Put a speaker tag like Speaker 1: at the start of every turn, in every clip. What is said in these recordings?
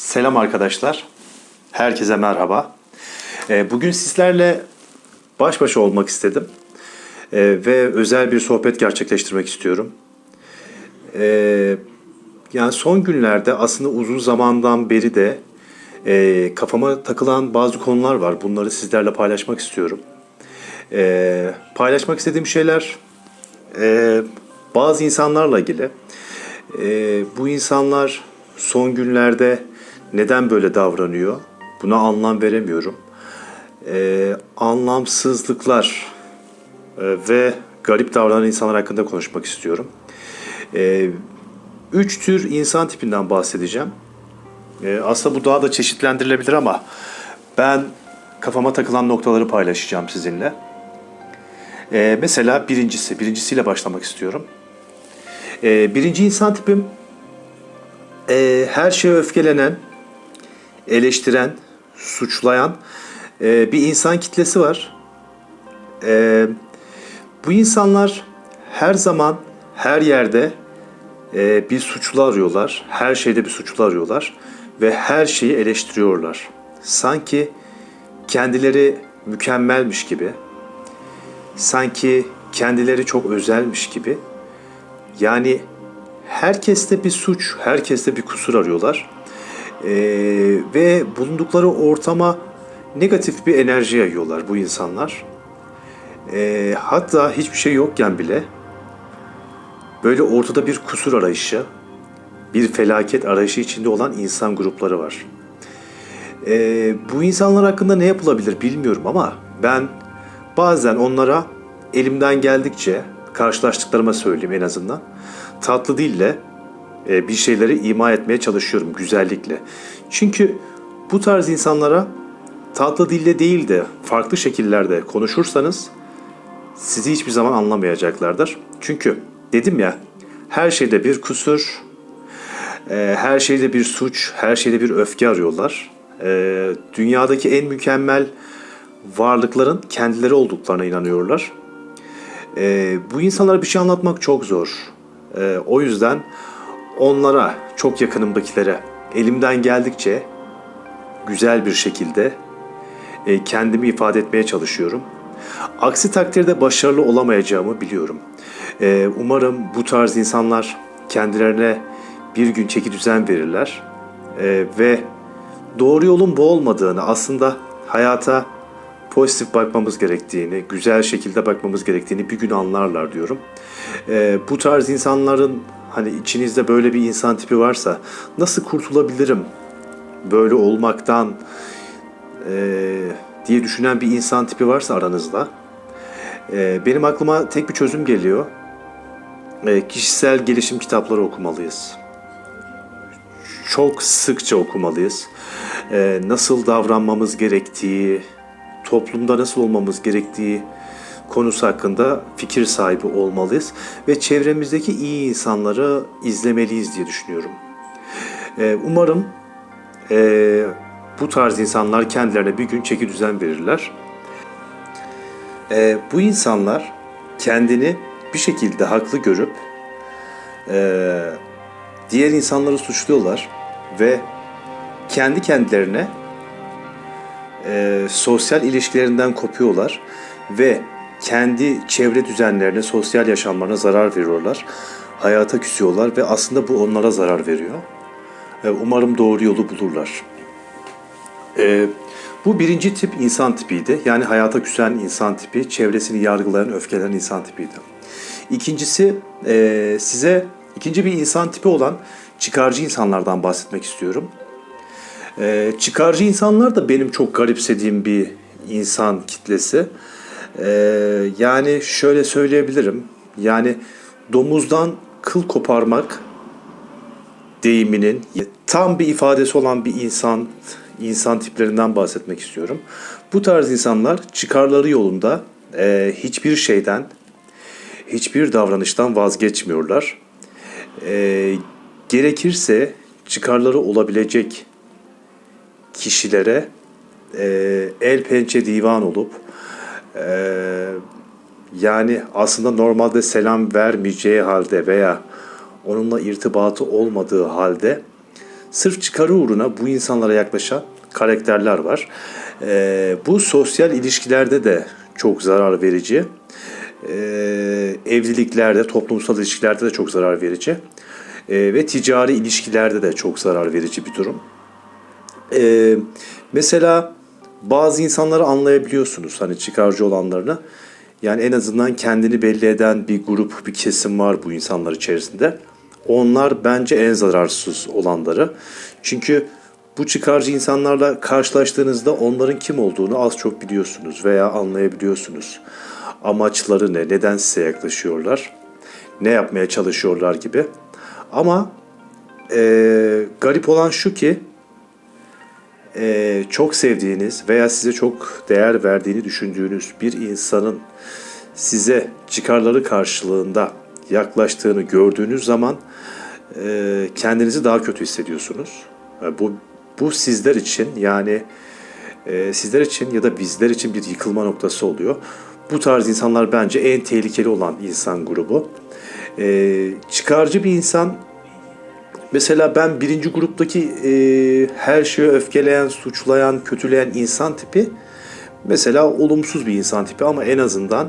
Speaker 1: Selam arkadaşlar. Herkese merhaba. Ee, Bugün sizlerle baş başa olmak istedim. Ee, Ve özel bir sohbet gerçekleştirmek istiyorum. Ee, Yani son günlerde aslında uzun zamandan beri de e, kafama takılan bazı konular var. Bunları sizlerle paylaşmak istiyorum. Paylaşmak istediğim şeyler e, bazı insanlarla ilgili. Bu insanlar son günlerde neden böyle davranıyor? Buna anlam veremiyorum. Ee, anlamsızlıklar e, ve garip davranan insanlar hakkında konuşmak istiyorum. Ee, üç tür insan tipinden bahsedeceğim. Ee, aslında bu daha da çeşitlendirilebilir ama ben kafama takılan noktaları paylaşacağım sizinle. Ee, mesela birincisi, birincisiyle başlamak istiyorum. Ee, birinci insan tipim e, her şeye öfkelenen, eleştiren, suçlayan e, bir insan kitlesi var. E, bu insanlar her zaman, her yerde e, bir suçlu arıyorlar. Her şeyde bir suçlu arıyorlar ve her şeyi eleştiriyorlar. Sanki kendileri mükemmelmiş gibi, sanki kendileri çok özelmiş gibi. Yani herkeste bir suç, herkeste bir kusur arıyorlar. Ee, ve bulundukları ortama negatif bir enerji yayıyorlar bu insanlar. Ee, hatta hiçbir şey yokken bile böyle ortada bir kusur arayışı, bir felaket arayışı içinde olan insan grupları var. Ee, bu insanlar hakkında ne yapılabilir bilmiyorum ama ben bazen onlara elimden geldikçe karşılaştıklarıma söyleyeyim en azından. Tatlı dille e, bir şeyleri ima etmeye çalışıyorum güzellikle. Çünkü bu tarz insanlara tatlı dille değil de farklı şekillerde konuşursanız sizi hiçbir zaman anlamayacaklardır. Çünkü dedim ya her şeyde bir kusur, e, her şeyde bir suç, her şeyde bir öfke arıyorlar. E, Dünyadaki en mükemmel varlıkların kendileri olduklarına inanıyorlar. E, bu insanlara bir şey anlatmak çok zor. E, o yüzden onlara, çok yakınımdakilere elimden geldikçe güzel bir şekilde e, kendimi ifade etmeye çalışıyorum. Aksi takdirde başarılı olamayacağımı biliyorum. E, umarım bu tarz insanlar kendilerine bir gün çeki düzen verirler E, ve doğru yolun bu olmadığını, aslında hayata pozitif bakmamız gerektiğini, güzel şekilde bakmamız gerektiğini bir gün anlarlar diyorum. Ee, bu tarz insanların hani içinizde böyle bir insan tipi varsa nasıl kurtulabilirim böyle olmaktan ee, diye düşünen bir insan tipi varsa aranızda ee, benim aklıma tek bir çözüm geliyor. Ee, kişisel gelişim kitapları okumalıyız çok sıkça okumalıyız. Ee, nasıl davranmamız gerektiği, toplumda nasıl olmamız gerektiği konusu hakkında fikir sahibi olmalıyız ve çevremizdeki iyi insanları izlemeliyiz diye düşünüyorum. Ee, umarım e, bu tarz insanlar kendilerine bir gün çeki düzen verirler. Ee, bu insanlar kendini bir şekilde haklı görüp e, diğer insanları suçluyorlar ve kendi kendilerine e, sosyal ilişkilerinden kopuyorlar ve kendi çevre düzenlerine, sosyal yaşamlarına zarar veriyorlar. Hayata küsüyorlar ve aslında bu onlara zarar veriyor. E, umarım doğru yolu bulurlar. E, bu birinci tip insan tipiydi. Yani hayata küsen insan tipi, çevresini yargılayan, öfkelenen insan tipiydi. İkincisi e, size ikinci bir insan tipi olan çıkarcı insanlardan bahsetmek istiyorum. Ee, çıkarcı insanlar da benim çok garipsediğim bir insan kitlesi. Ee, yani şöyle söyleyebilirim. Yani domuzdan kıl koparmak deyiminin tam bir ifadesi olan bir insan insan tiplerinden bahsetmek istiyorum. Bu tarz insanlar çıkarları yolunda e, hiçbir şeyden, hiçbir davranıştan vazgeçmiyorlar. E, gerekirse çıkarları olabilecek kişilere e, el pençe divan olup e, yani aslında normalde selam vermeyeceği halde veya onunla irtibatı olmadığı halde sırf çıkarı uğruna bu insanlara yaklaşan karakterler var. E, bu sosyal ilişkilerde de çok zarar verici. E, evliliklerde, toplumsal ilişkilerde de çok zarar verici. E, ve ticari ilişkilerde de çok zarar verici bir durum. E, mesela bazı insanları anlayabiliyorsunuz hani çıkarcı olanlarını. Yani en azından kendini belli eden bir grup, bir kesim var bu insanlar içerisinde. Onlar bence en zararsız olanları. Çünkü bu çıkarcı insanlarla karşılaştığınızda onların kim olduğunu az çok biliyorsunuz veya anlayabiliyorsunuz. Amaçları ne, neden size yaklaşıyorlar, ne yapmaya çalışıyorlar gibi. Ama eee, garip olan şu ki eee, çok sevdiğiniz veya size çok değer verdiğini düşündüğünüz bir insanın size çıkarları karşılığında yaklaştığını gördüğünüz zaman eee, kendinizi daha kötü hissediyorsunuz. E, Bu bu sizler için yani e, sizler için ya da bizler için bir yıkılma noktası oluyor. Bu tarz insanlar bence en tehlikeli olan insan grubu. E, çıkarcı bir insan Mesela ben birinci gruptaki e, her şeye öfkeleyen, suçlayan, kötüleyen insan tipi mesela olumsuz bir insan tipi ama en azından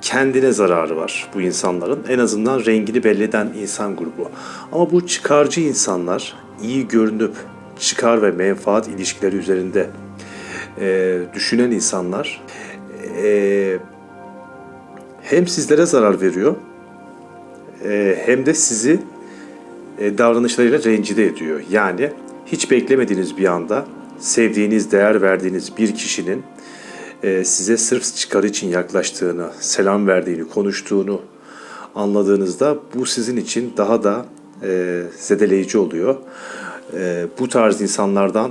Speaker 1: kendine zararı var bu insanların. En azından rengini belli eden insan grubu. Ama bu çıkarcı insanlar iyi görünüp çıkar ve menfaat ilişkileri üzerinde e, düşünen insanlar e, hem sizlere zarar veriyor e, hem de sizi davranışlarıyla rencide ediyor. Yani hiç beklemediğiniz bir anda sevdiğiniz, değer verdiğiniz bir kişinin e, size sırf çıkarı için yaklaştığını, selam verdiğini, konuştuğunu anladığınızda bu sizin için daha da e, zedeleyici oluyor. E, bu tarz insanlardan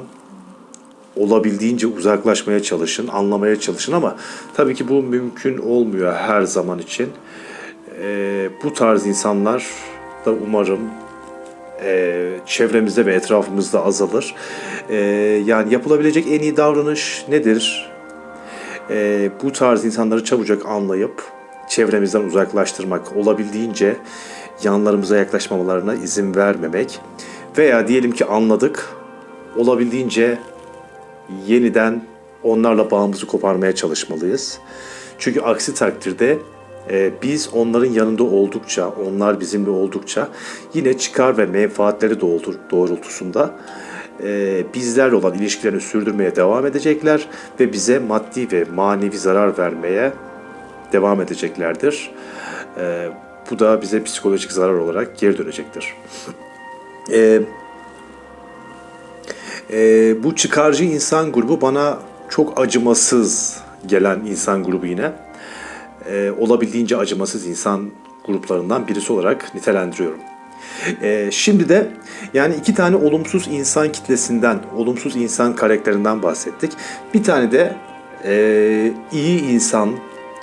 Speaker 1: olabildiğince uzaklaşmaya çalışın, anlamaya çalışın ama tabii ki bu mümkün olmuyor her zaman için. E, bu tarz insanlar da umarım e, çevremizde ve etrafımızda azalır. E, yani yapılabilecek en iyi davranış nedir? E, bu tarz insanları çabucak anlayıp çevremizden uzaklaştırmak, olabildiğince yanlarımıza yaklaşmamalarına izin vermemek veya diyelim ki anladık, olabildiğince yeniden onlarla bağımızı koparmaya çalışmalıyız. Çünkü aksi takdirde e, biz onların yanında oldukça, onlar bizimle oldukça yine çıkar ve menfaatleri doğrultu- doğrultusunda e, bizlerle olan ilişkilerini sürdürmeye devam edecekler ve bize maddi ve manevi zarar vermeye devam edeceklerdir. E, bu da bize psikolojik zarar olarak geri dönecektir. Bu çıkarcı insan grubu bana çok acımasız gelen insan grubu yine. E, olabildiğince acımasız insan gruplarından birisi olarak nitelendiriyorum. E, şimdi de yani iki tane olumsuz insan kitlesinden, olumsuz insan karakterinden bahsettik. Bir tane de e, iyi insan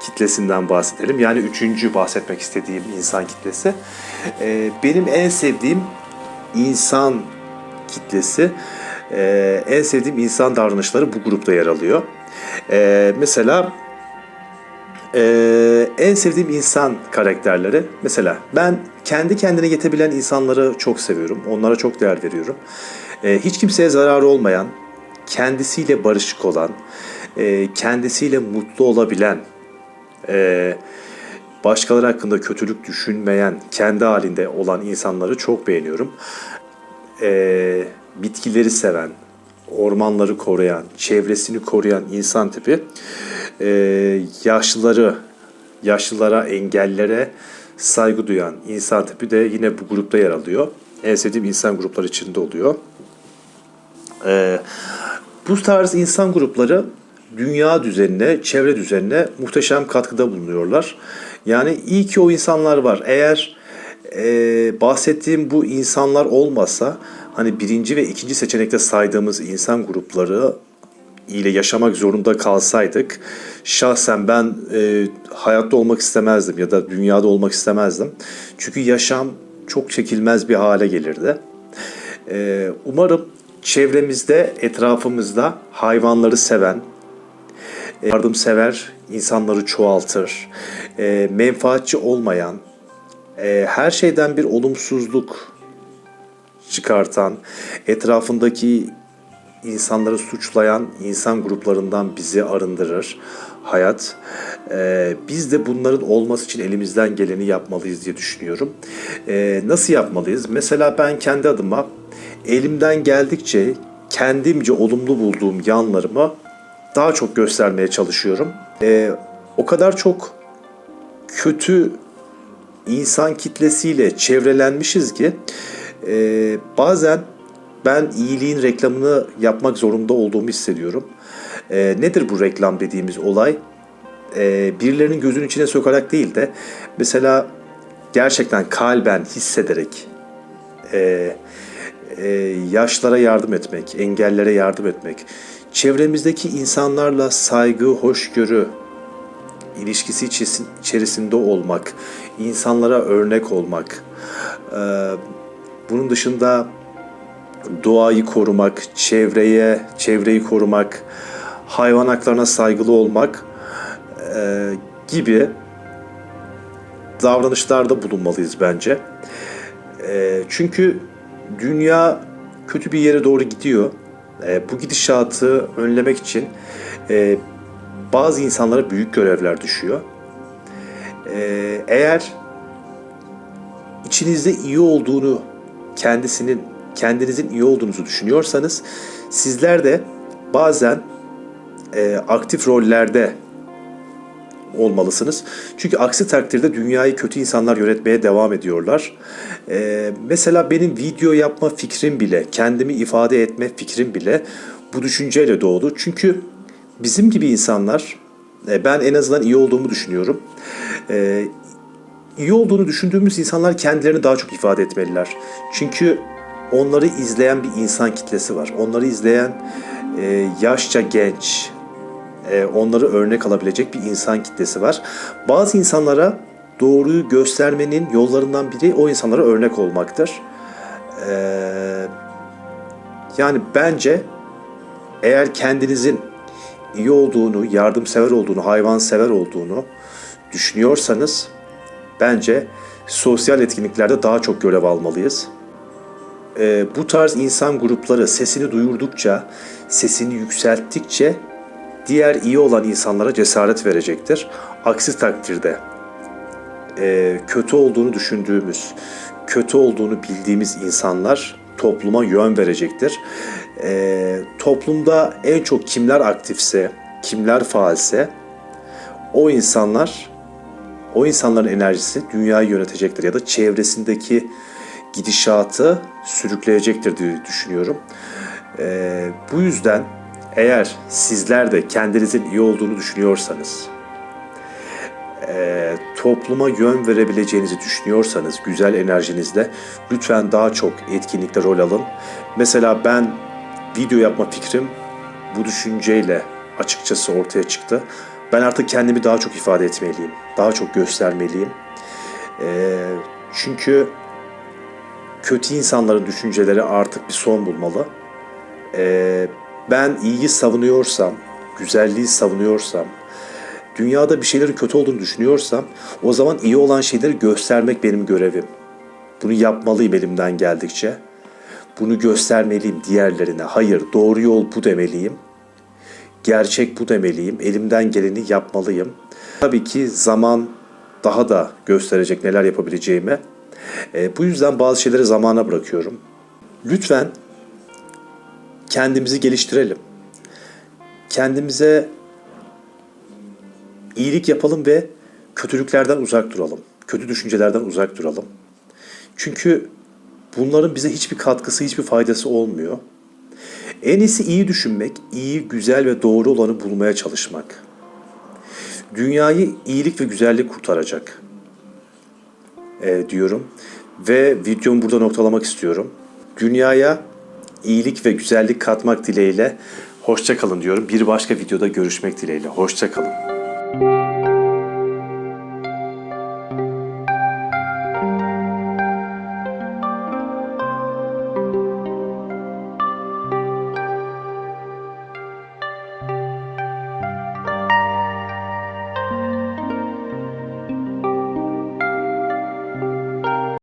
Speaker 1: kitlesinden bahsedelim. Yani üçüncü bahsetmek istediğim insan kitlesi. E, benim en sevdiğim insan kitlesi, e, en sevdiğim insan davranışları bu grupta yer alıyor. E, mesela ee, en sevdiğim insan karakterleri mesela ben kendi kendine yetebilen insanları çok seviyorum. Onlara çok değer veriyorum. Ee, hiç kimseye zararı olmayan, kendisiyle barışık olan, e, kendisiyle mutlu olabilen, e, başkaları hakkında kötülük düşünmeyen, kendi halinde olan insanları çok beğeniyorum. Ee, bitkileri seven, ormanları koruyan, çevresini koruyan insan tipi e, yaşlıları, yaşlılara, engellere saygı duyan insan tipi de yine bu grupta yer alıyor. En sevdiğim insan grupları içinde oluyor. E, bu tarz insan grupları dünya düzenine, çevre düzenine muhteşem katkıda bulunuyorlar. Yani iyi ki o insanlar var. Eğer e, bahsettiğim bu insanlar olmasa hani birinci ve ikinci seçenekte saydığımız insan grupları ile yaşamak zorunda kalsaydık şahsen ben e, hayatta olmak istemezdim ya da dünyada olmak istemezdim. Çünkü yaşam çok çekilmez bir hale gelirdi. E, umarım çevremizde, etrafımızda hayvanları seven, e, yardımsever insanları çoğaltır, e, menfaatçi olmayan, e, her şeyden bir olumsuzluk çıkartan, etrafındaki insanları suçlayan insan gruplarından bizi arındırır hayat. Ee, biz de bunların olması için elimizden geleni yapmalıyız diye düşünüyorum. Ee, nasıl yapmalıyız? Mesela ben kendi adıma elimden geldikçe kendimce olumlu bulduğum yanlarımı daha çok göstermeye çalışıyorum. Ee, o kadar çok kötü insan kitlesiyle çevrelenmişiz ki e, bazen ben iyiliğin reklamını yapmak zorunda olduğumu hissediyorum. E, nedir bu reklam dediğimiz olay? E, birilerinin gözünün içine sokarak değil de mesela gerçekten kalben hissederek e, e, yaşlara yardım etmek, engellere yardım etmek, çevremizdeki insanlarla saygı, hoşgörü, ilişkisi içeris- içerisinde olmak, insanlara örnek olmak, e, bunun dışında doğayı korumak, çevreye, çevreyi korumak, hayvan haklarına saygılı olmak e, gibi davranışlarda bulunmalıyız bence. E, çünkü dünya kötü bir yere doğru gidiyor. E, bu gidişatı önlemek için e, bazı insanlara büyük görevler düşüyor. E, eğer içinizde iyi olduğunu, kendisinin, kendinizin iyi olduğunuzu düşünüyorsanız, sizler de bazen e, aktif rollerde olmalısınız. Çünkü aksi takdirde dünyayı kötü insanlar yönetmeye devam ediyorlar. Ee, mesela benim video yapma fikrim bile, kendimi ifade etme fikrim bile bu düşünceyle doğdu. Çünkü bizim gibi insanlar, e, ben en azından iyi olduğumu düşünüyorum. Ee, iyi olduğunu düşündüğümüz insanlar kendilerini daha çok ifade etmeliler. Çünkü onları izleyen bir insan kitlesi var. Onları izleyen e, yaşça genç, e, onları örnek alabilecek bir insan kitlesi var. Bazı insanlara doğruyu göstermenin yollarından biri o insanlara örnek olmaktır. E, yani bence eğer kendinizin iyi olduğunu, yardımsever olduğunu, hayvansever olduğunu düşünüyorsanız bence sosyal etkinliklerde daha çok görev almalıyız. E, bu tarz insan grupları sesini duyurdukça, sesini yükselttikçe diğer iyi olan insanlara cesaret verecektir. Aksi takdirde e, kötü olduğunu düşündüğümüz, kötü olduğunu bildiğimiz insanlar topluma yön verecektir. E, toplumda en çok kimler aktifse, kimler faalse o insanlar o insanların enerjisi dünyayı yönetecektir ya da çevresindeki gidişatı sürükleyecektir diye düşünüyorum. E, bu yüzden eğer sizler de kendinizin iyi olduğunu düşünüyorsanız, e, topluma yön verebileceğinizi düşünüyorsanız güzel enerjinizle lütfen daha çok etkinlikte rol alın. Mesela ben video yapma fikrim bu düşünceyle açıkçası ortaya çıktı. Ben artık kendimi daha çok ifade etmeliyim, daha çok göstermeliyim. E, çünkü kötü insanların düşünceleri artık bir son bulmalı. E, ben iyiyi savunuyorsam, güzelliği savunuyorsam, dünyada bir şeylerin kötü olduğunu düşünüyorsam o zaman iyi olan şeyleri göstermek benim görevim. Bunu yapmalıyım elimden geldikçe. Bunu göstermeliyim diğerlerine. Hayır, doğru yol bu demeliyim. Gerçek bu demeliyim. Elimden geleni yapmalıyım. Tabii ki zaman daha da gösterecek neler yapabileceğimi. E, bu yüzden bazı şeyleri zamana bırakıyorum. Lütfen kendimizi geliştirelim. Kendimize iyilik yapalım ve kötülüklerden uzak duralım. Kötü düşüncelerden uzak duralım. Çünkü bunların bize hiçbir katkısı, hiçbir faydası olmuyor. En iyisi iyi düşünmek, iyi, güzel ve doğru olanı bulmaya çalışmak. Dünyayı iyilik ve güzellik kurtaracak e, diyorum. Ve videomu burada noktalamak istiyorum. Dünyaya iyilik ve güzellik katmak dileğiyle hoşça kalın diyorum. Bir başka videoda görüşmek dileğiyle. Hoşça kalın.